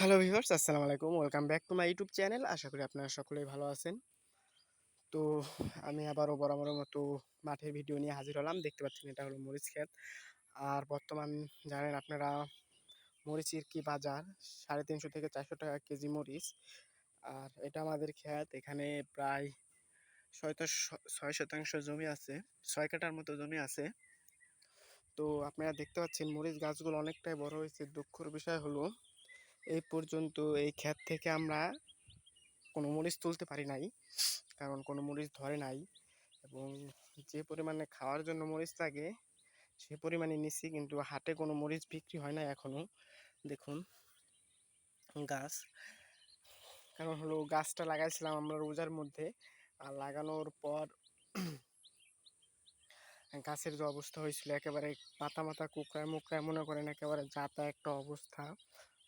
Hello viewers, আসসালামু আলাইকুম। Welcome back to my YouTube channel. আশা করি আপনারা সকলেই ভালো আছেন। তো আমি আবারও বরাবরের মতো মাঠের ভিডিও নিয়ে হাজির হলাম। দেখতে পাচ্ছেন এটা হলো মরিচ ক্ষেত। আর বর্তমান জানেন আপনারা, মরিচের কি বাজার? সাড়ে তিনশো থেকে চারশো টাকা কেজি মরিচ। আর এটা আমাদের ক্ষেত। এখানে প্রায় ছয়তো, ছয় শতাংশ জমি আছে। ছয় কাটার মতো জমি আছে। তো আপনারা দেখতে পাচ্ছেন মরিচ গাছগুলো অনেকটাই বড় হয়েছে। দুঃখর বিষয় হলো এই পর্যন্ত এই ক্ষেত থেকে আমরা কোনো মরিচ তুলতে পারি নাই, কারণ কোনো মরিচ ধরে নাই এবং যে পরিমাণে খাওয়ার জন্য মরিচ লাগে সে পরিমাণে নিচ্ছি কিন্তু হাটে কোনো মরিচ বিক্রি হয় না এখনও দেখুন, গাছ। কারণ হলো গাছটা লাগাইছিলাম আমরা রোজার মধ্যে, আর লাগানোর পর গাছের যে অবস্থা হয়েছিল, একেবারে পাতা মাথা কুকড়ায় মুকড়ায়, মনে করেন একেবারে যাতা একটা অবস্থা।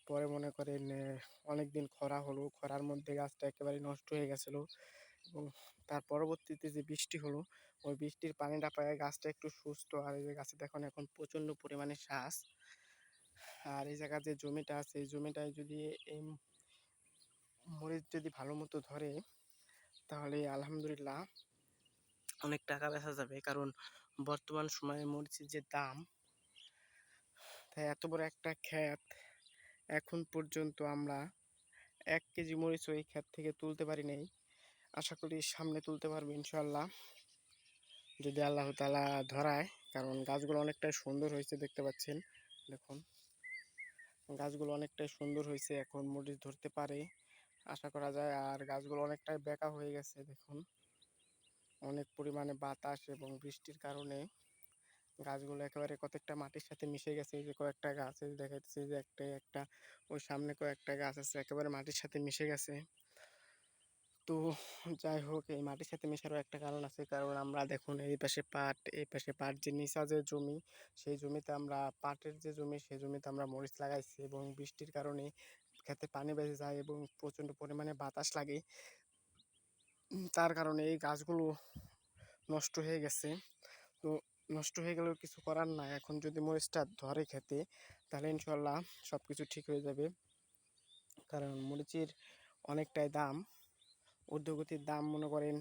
পরে মনে করেন অনেক দিন খরা হলো, খরার মধ্যে গাছটা একেবারে নষ্ট হয়ে গেছিল এবং তার পরবর্তীতে যে বৃষ্টি হলো, ওই বৃষ্টির পানিটা পায় গাছটা একটু সুস্থ। আর এই যে গাছে দেখুন এখন প্রচণ্ড পরিমাণে শ্বাস আর এই জায়গার যে জমিটা আছে, এই জমিটায় যদি এই মরিচ যদি ভালো মতো ধরে, তাহলে আলহামদুলিল্লাহ অনেক টাকা বেচা যাবে। কারণ বর্তমান সময়ে মরিচের যে দাম, তাই এত বড় একটা ক্ষেত এখন পর্যন্ত আমরা এক কেজি মরিচ ওই ক্ষেত থেকে তুলতে পারি নাই। আশা করি সামনে তুলতে পারব ইনশাল্লাহ যদি আল্লাহ তালা ধরায়, কারণ গাছগুলো অনেকটাই সুন্দর হয়েছে দেখতে পাচ্ছেন। দেখুন, গাছগুলো অনেকটাই সুন্দর হয়েছে, এখন মরিচ ধরতে পারে। আশা করা যায় আর গাছগুলো অনেকটাই বেঁকা হয়ে গেছে, দেখুন। অনেক পরিমাণে বাতাস এবং বৃষ্টির কারণে। গাছগুলো একেবারে কতকটা মাটির সাথে মিশে গেছে, এই যে কয়েকটা গাছ দেখা যাচ্ছে যে একটা একটা ওই সামনে কয়েকটা গাছ আছে, একেবারে মাটির সাথে মিশে গেছে। তো যাই হোক, এই মাটির সাথে মেশারও একটা কারণ আছে, কারণ আমরা দেখুন, এই পাশে পাট, এই পাশে পাট, যে নিচা যে জমি, সেই জমিতে আমরা পাটের যে জমি, সেই জমিতে আমরা মরিচ লাগাইছি এবং বৃষ্টির কারণে খেতে পানি বেঁচে যায় এবং প্রচণ্ড পরিমাণে বাতাস লাগে। তার কারণে এই গাছগুলো নষ্ট হয়ে গেছে। তো নষ্ট হয়ে গেলেও কিছু করার নাই। এখন যদি মরিচটা ধরে খেতে, তাহলে ইনশাল্লাহ সব কিছু ঠিক হয়ে যাবে। কারণ মরিচের অনেকটাই দাম। ঊর্ধ্বগতির দাম মনে করেন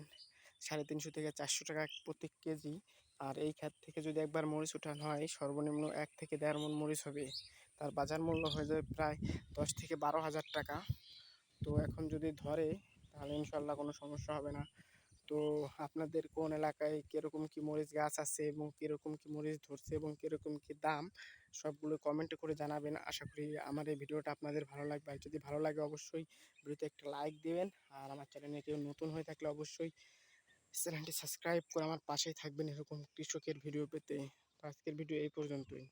সাড়ে তিনশো থেকে চারশো টাকা প্রতি কেজি। আর এই ক্ষেত থেকে যদি একবার মরিচ উঠানো হয়, সর্বনিম্ন এক থেকে দেড় মন মরিচ হবে। তার বাজার মূল্য হয়ে যাবে প্রায় দশ থেকে বারো হাজার টাকা। তো এখন যদি ধরে, তাহলে ইনশাল্লাহ কোনো সমস্যা হবে না। তো আপনাদের কোন এলাকায় কীরকম কী মরিচ গাছ আছে এবং কীরকম কী মরিচ ধরছে এবং কীরকম কী দাম? সবগুলো কমেন্টে করে জানাবেন। আশা করি আমার এই ভিডিওটা আপনাদের ভালো লাগবে। আর যদি ভালো লাগে অবশ্যই ভিডিওতে একটা লাইক দেবেন। আর আমার চ্যানেলে কেউ নতুন হয়ে থাকলে অবশ্যই চ্যানেলটি সাবস্ক্রাইব করে আমার পাশেই থাকবেন এরকম কৃষকের ভিডিও পেতে। আজকের ভিডিও এই পর্যন্তই।